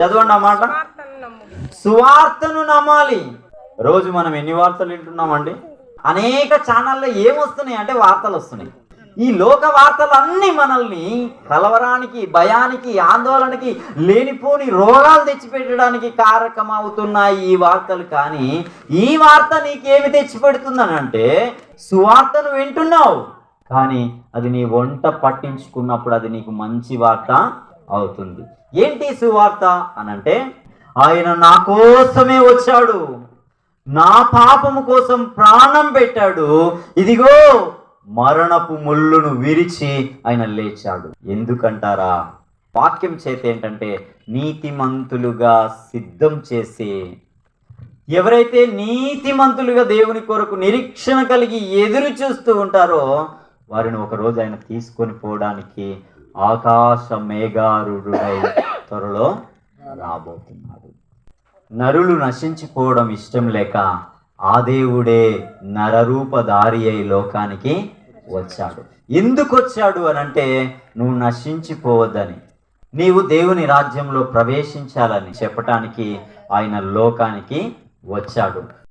చదవండి ఆ మాట. సువార్తను నమ్మాలి. రోజు మనం ఎన్ని వార్తలు వింటున్నామండి? అనేక ఛానల్లో ఏమొస్తున్నాయి అంటే వార్తలు వస్తున్నాయి. ఈ లోక వార్తలు అన్నీ మనల్ని కలవరానికి భయానికి ఆందోళనకి లేనిపోని రోగాలు తెచ్చిపెట్టడానికి కారకమవుతున్నాయి ఈ వార్తలు. కానీ ఈ వార్త నీకేమి తెచ్చిపెడుతుందని అంటే సువార్తను వింటున్నావు. కానీ అది నీ వంట పట్టించుకున్నప్పుడు అది నీకు మంచి వార్త అవుతుంది. ఏంటి సువార్త? అనంటే ఆయన నా కోసమే వచ్చాడు. నా పాపము కోసం ప్రాణం పెట్టాడు. ఇదిగో మరణపు ముళ్ళును విరిచి ఆయన లేచాడు. ఎందుకంటారా? వాక్యం చేత ఏంటంటే నీతిమంతులుగా సిద్ధం చేసి ఎవరైతే నీతిమంతులుగా దేవుని కొరకు నిరీక్షణ కలిగి ఎదురు చూస్తూ ఉంటారో వారిని ఒకరోజు ఆయన తీసుకొని పోవడానికి ఆకాశ మేఘారుడై త్వరలో రాబోతున్నాడు. నరులు నశించిపోవడం ఇష్టం లేక ఆ దేవుడే నరరూపధారి అయి లోకానికి వచ్చాడు. ఎందుకు వచ్చాడు అని అంటే నువ్వు నశించిపోవద్దని. నీవు దేవుని రాజ్యంలో ప్రవేశించాలని చెప్పటానికి ఆయన లోకానికి వచ్చాడు.